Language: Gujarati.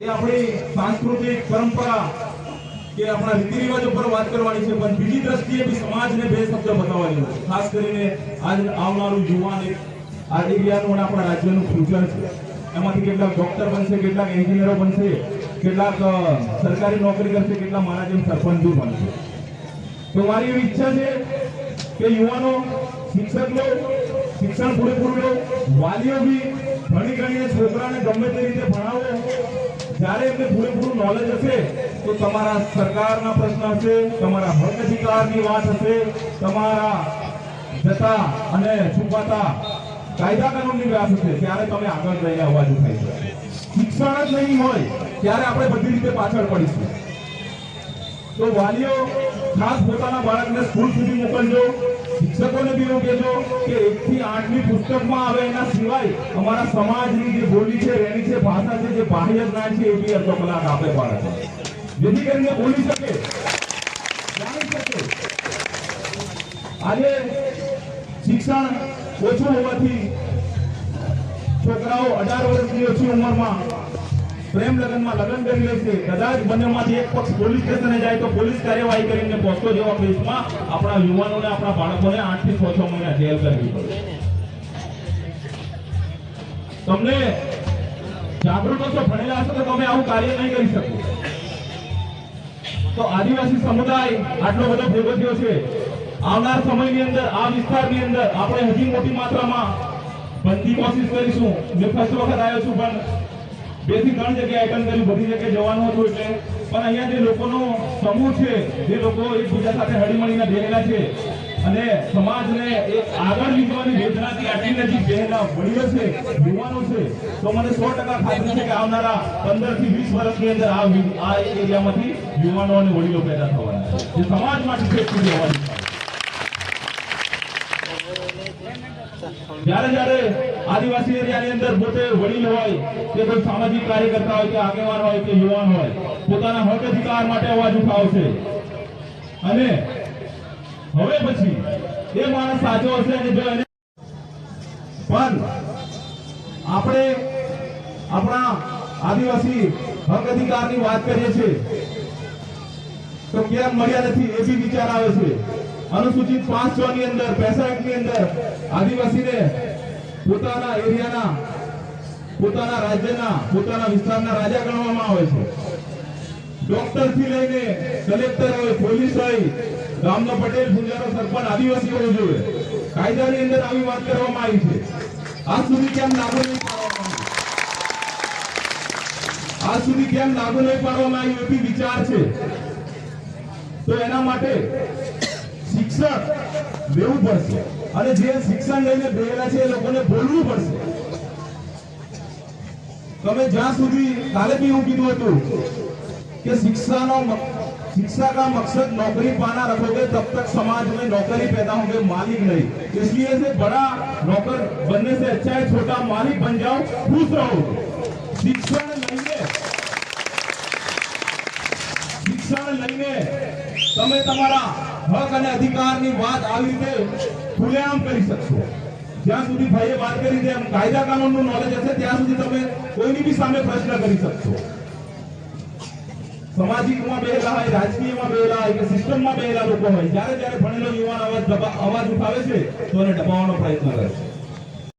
આપણી સાંસ્કૃતિક પરંપરા કે આપણા રીતિ રિવાજ ઉપર વાત કરવાની છે, પણ બીજી દ્રષ્ટિએ બી સમાજને બે શબ્દ બતાવવાની છે. ખાસ કરીને આજ આવનારું યુવાન એક આ એરિયાનું અને આપણા રાજ્યનું ફ્યુચર છે. એમાંથી કેટલાક ડોક્ટર બનશે, કેટલાક એન્જિનિયરો બનશે, કેટલાક સરકારી નોકરી કરશે કેટલા મારા જેમ સરપંચો બનશે. તો મારી એવી ઈચ્છા છે કે યુવાનો શિક્ષક લો શિક્ષણ પૂરેપૂરું લો, વાલીઓ બી ઘણી ઘણી છોકરાને ગમે તે રીતે ભણાવો જ્યારે એમને પૂરેપૂરું નોલેજ હશે, તો તમારા સરકારના પ્રશ્ન હશે, તમારા હક અધિકારની વાત હશે, તમારા જતા અને છુપાતા કાયદા કાનૂનની વાત હશે, ત્યારે તમે આગળ જઈને અવાજ શકો. શિક્ષણ જ નહીં હોય, ત્યારે આપણે બધી રીતે પાછળ પડીશું. તો વાલીઓ, ખાસ પોતાના બાળકને સ્કૂલ સુધી મોકલજો. શિક્ષકોને બી એવું કહેજો કે એક થી આઠની પુસ્તકમાં આવે એના સિવાય અમારા સમાજની જે બોલી છે રહેણી છે, ભાષા છે, જે બાહ્ય જ્ઞાન છે, એ બી અડધો કલાક આપે બાળકો. જેથી કરીને બોલી શકે. જાણી શકે. આજે શિક્ષણ ઓછું હોવાથી છોકરાઓ અઢાર વર્ષની ઓછી ઉંમરમાં પ્રેમ લગ્નમાં લગ્ન કરી લે છે. કદાચ બંનેમાંથી એક પક્ષ પોલીસ સ્ટેશને જાય તો પોલીસ કાર્યવાહી કરીને પોસ્કો જેવા કેસમાં આપણા યુવાનોને, આપણા બાળકોને આઠથી છ છ મહિના જેલ કરવી પડે. તમને જાગૃત હશો ભણેલા હશો તો તમે આવું કાર્ય નહીં કરી શકો. તો આદિવાસી સમુદાય આટલો બધો ભેગો થયો છે. આવનાર સમયની અંદર, આ વિસ્તારની અંદર આપણે હજી મોટી માત્રામાં બનતી કોશિશ કરીશું. મેં ફર્સ્ટ વખત આવ્યો છું પણ બેથી ત્રણ જગ્યાએ એટેન્ડ બધી જગ્યાએ જવાનું હતું એટલે પણ અહીંયા જે લોકોનો સમૂહ છે, જે લોકો એકબીજા સાથે હળીમળીને ભેગેલા છે અને સમાજને એક આગળ લીધવાની યોજનાથી આટલી નજીક બેહેલા વડીલો છે, યુવાનો છે, તો મને સો ટકા ખાતરી છે કે આવનારા પંદરથી વીસ વર્ષની અંદર આ આ એરિયામાંથી યુવાનો અને વડીલો પેદા થવાના છે. જે સમાજ માટે છે. જ્યારે જ્યારે આદિવાસી એરિયાની અંદર પોતે વડીલ હોય કે કોઈ સામાજિક કાર્યકર્તા હોય કે આગેવાન હોય કે યુવાન હોય, પોતાના હક અધિકાર માટે અવાજ ઉઠાવશે. અને હવે પછી એ માણસ સાચો હશે અને જો એને પણ આપણે આપણા આદિવાસી હક અધિકારની વાત કરીએ છીએ, તો કેમ મળ્યા નથી એ બી વિચાર આવે છે. અનુસૂચિત પાંચ છ ની અંદર પેસઠની અંદર આદિવાસીને પોતાના એરિયાના, પોતાના રાજ્યના, પોતાના વિસ્તારના રાજા ગણવામાં આવે છે. ડોક્ટરથી લઈને કલેક્ટર હોય, પોલીસ હોય, ગામનો પટેલ પૂજારો સરપંચ આદિવાસી હોવું જોઈએ કાયદાની અંદર આવી વાત કરવામાં આવી છે. આજ સુધી કેમ લાગુ નહીં પાડવામાં આજ સુધી કેમ લાગુ નહીં પાડવામાં આવી એ બી વિચાર છે. તો એના માટે શિક્ષણ લેવું પડશે અને જે શિક્ષણ લઈને બેઠેલા છે એ લોકોને બોલવું પડશે તમે જ્યાં સુધી કાલે બી એવું કીધું હતું कि शिक्षा नो शिक्षा का मकसद नौकरी पाना रखोगे तब तक समाज में नौकरी पैदा होंगे मालिक नहीं इसलिए से बड़ा नौकर बनने से अच्छा है छोटा मालिक बन जाओ खुश रहो शिक्षण લઈને શિક્ષણ લઈને તમે તમારા હક અને અધિકારની વાત આવી રીતે ખુલ્લેઆમ કરી શકશો. જ્યાં સુધી ભાઈએ વાત કરી તેમ કાયદા કાનૂનનું નોલેજ હશે, ત્યાં સુધી તમે કોઈની બી સામે પ્રશ્ન કરી શકશો. સામાજિકમાં બેહેલા હોય, રાજકીયમાં બેહેલા હોય કે સિસ્ટમમાં બેહેલા લોકો હોય, જ્યારે જ્યારે ભણેલો યુવાન અવાજ અવાજ ઉઠાવે છે, તો એને દબાવવાનો પ્રયત્ન કરે છે.